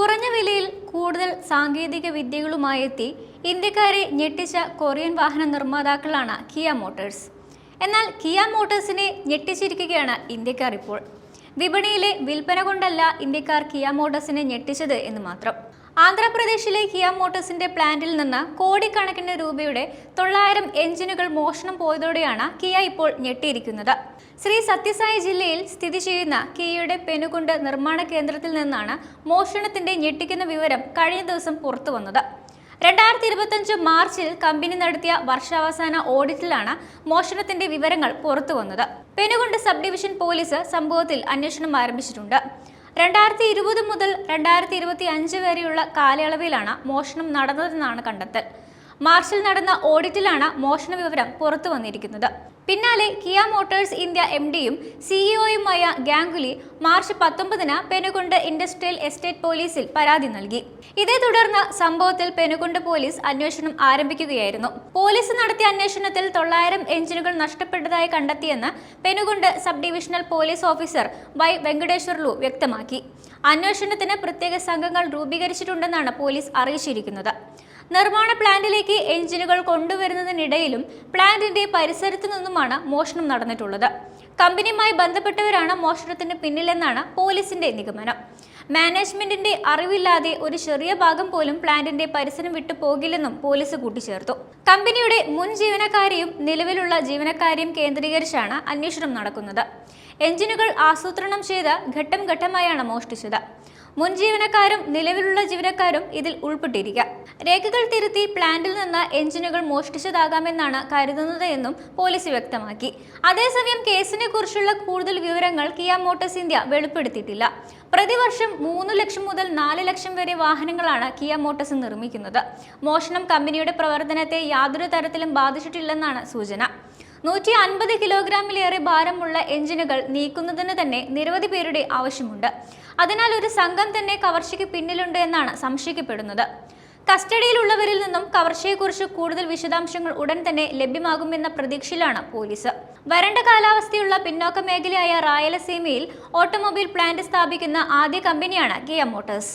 കുറഞ്ഞ വിലയിൽ കൂടുതൽ സാങ്കേതിക വിദ്യകളുമായി എത്തി ഇന്ത്യക്കാരെ ഞെട്ടിച്ച കൊറിയൻ വാഹന നിർമ്മാതാക്കളാണ് കിയ മോട്ടോഴ്സ്. എന്നാൽ കിയ മോട്ടോഴ്സിനെ ഞെട്ടിച്ചിരിക്കുകയാണ് ഇന്ത്യക്കാർ ഇപ്പോൾ. വിപണിയിലെ വിൽപ്പന കൊണ്ടല്ല ഇന്ത്യക്കാർ കിയ മോട്ടോഴ്സിനെ ഞെട്ടിച്ചത് എന്ന് മാത്രം. ആന്ധ്രാപ്രദേശിലെ കിയ മോട്ടോഴ്സിന്റെ പ്ലാന്റിൽ നിന്ന് കോടിക്കണക്കിന് രൂപയുടെ തൊള്ളായിരം എഞ്ചിനുകൾ മോഷണം പോയതോടെയാണ് കിയ ഇപ്പോൾ ഞെട്ടിയിരിക്കുന്നത്. ശ്രീ സത്യസായി ജില്ലയിൽ സ്ഥിതി ചെയ്യുന്ന കിയയുടെ പെനുകുണ്ട് നിർമ്മാണ കേന്ദ്രത്തിൽ നിന്നാണ് മോഷണത്തിന്റെ ഞെട്ടിക്കുന്ന വിവരം കഴിഞ്ഞ ദിവസം പുറത്തു വന്നത്. രണ്ടായിരത്തി ഇരുപത്തഞ്ച് മാർച്ചിൽ കമ്പനി നടത്തിയ വർഷാവസാന ഓഡിറ്റിലാണ് മോഷണത്തിന്റെ വിവരങ്ങൾ പുറത്തുവന്നത് വന്നത്. പെനുകുണ്ട് സബ് ഡിവിഷൻ പോലീസ് സംഭവത്തിൽ അന്വേഷണം ആരംഭിച്ചിട്ടുണ്ട്. രണ്ടായിരത്തി ഇരുപത് മുതൽ രണ്ടായിരത്തി ഇരുപത്തി അഞ്ച് വരെയുള്ള കാലയളവിലാണ് മോഷണം നടന്നതെന്നാണ് കണ്ടെത്തൽ. മാർച്ചിൽ നടന്ന ഓഡിറ്റിലാണ് മോഷണ വിവരം പുറത്തു വന്നിരിക്കുന്നത്. പിന്നാലെ കിയ മോട്ടോഴ്സ് ഇന്ത്യ എം ഡിയും സിഇഒയുമായ ഗാംഗുലി മാർച്ച് പത്തൊമ്പതിന് പെനുകുണ്ട് ഇൻഡസ്ട്രിയൽ എസ്റ്റേറ്റ് പോലീസിൽ പരാതി നൽകി. ഇതേ തുടർന്ന് സംഭവത്തിൽ പെനുകുണ്ട് പോലീസ് അന്വേഷണം ആരംഭിക്കുകയായിരുന്നു. പോലീസ് നടത്തിയ അന്വേഷണത്തിൽ തൊള്ളായിരം എഞ്ചിനുകൾ നഷ്ടപ്പെട്ടതായി കണ്ടെത്തിയെന്ന് Penukonda sub divisional police officer Y Venkateswarlu വ്യക്തമാക്കി. അന്വേഷണത്തിന് പ്രത്യേക സംഘങ്ങൾ രൂപീകരിച്ചിട്ടുണ്ടെന്നാണ് പോലീസ് അറിയിച്ചിരിക്കുന്നത്. നിർമ്മാണ പ്ലാന്റിലേക്ക് എഞ്ചിനുകൾ കൊണ്ടുവരുന്നതിനിടയിലും പ്ലാന്റിന്റെ പരിസരത്തു നിന്നുമാണ് മോഷണം നടന്നിട്ടുള്ളത്. കമ്പനിയുമായി ബന്ധപ്പെട്ടവരാണ് മോഷണത്തിന് പിന്നിലെന്നാണ് പോലീസിന്റെ നിഗമനം. മാനേജ്മെന്റിന്റെ അറിവില്ലാതെ ഒരു ചെറിയ ഭാഗം പോലും പ്ലാന്റിന്റെ പരിസരം വിട്ടു പോകില്ലെന്നും പോലീസ് കൂട്ടിച്ചേർത്തു. കമ്പനിയുടെ മുൻ ജീവനക്കാരെയും നിലവിലുള്ള ജീവനക്കാരെയും കേന്ദ്രീകരിച്ചാണ് അന്വേഷണം നടക്കുന്നത്. എഞ്ചിനുകൾ ആസൂത്രണം ചെയ്ത് ഘട്ടം ഘട്ടമായാണ് മോഷ്ടിച്ചത്. മുൻ ജീവനക്കാരും നിലവിലുള്ള ജീവനക്കാരും ഇതിൽ ഉൾപ്പെട്ടിരിക്കുക രേഖകൾ തിരുത്തി പ്ലാന്റിൽ നിന്ന് എഞ്ചിനുകൾ മോഷ്ടിച്ചതാകാമെന്നാണ് കരുതുന്നത് എന്നും പോലീസ് വ്യക്തമാക്കി. അതേസമയം കേസിനെ കുറിച്ചുള്ള കൂടുതൽ വിവരങ്ങൾ കിയ മോട്ടോഴ്സ് ഇന്ത്യ വെളിപ്പെടുത്തിയിട്ടില്ല. പ്രതിവർഷം മൂന്ന് ലക്ഷം മുതൽ നാല് ലക്ഷം വരെ വാഹനങ്ങളാണ് കിയ മോട്ടോഴ്സ് നിർമ്മിക്കുന്നത്. മോഷണം കമ്പനിയുടെ പ്രവർത്തനത്തെ യാതൊരു തരത്തിലും ബാധിച്ചിട്ടില്ലെന്നാണ് സൂചന. നൂറ്റി അൻപത് കിലോഗ്രാമിലേറെ ഭാരമുള്ള എഞ്ചിനുകൾ നീക്കുന്നതിന് തന്നെ നിരവധി പേരുടെ ആവശ്യമുണ്ട്. അതിനാൽ ഒരു സംഘം തന്നെ കവർച്ചയ്ക്ക് പിന്നിലുണ്ട് എന്നാണ് സംശയിക്കപ്പെടുന്നത്. കസ്റ്റഡിയിലുള്ളവരിൽ നിന്നും കവർച്ചയെക്കുറിച്ച് കൂടുതൽ വിശദാംശങ്ങൾ ഉടൻ തന്നെ ലഭ്യമാകുമെന്ന പ്രതീക്ഷയിലാണ് പോലീസ്. വരണ്ട കാലാവസ്ഥയുള്ള പിന്നോക്ക മേഖലയായ റായലസീമയിൽ ഓട്ടോമൊബൈൽ പ്ലാന്റ് സ്ഥാപിക്കുന്ന ആദ്യ കമ്പനിയാണ് കിയ മോട്ടോഴ്സ്.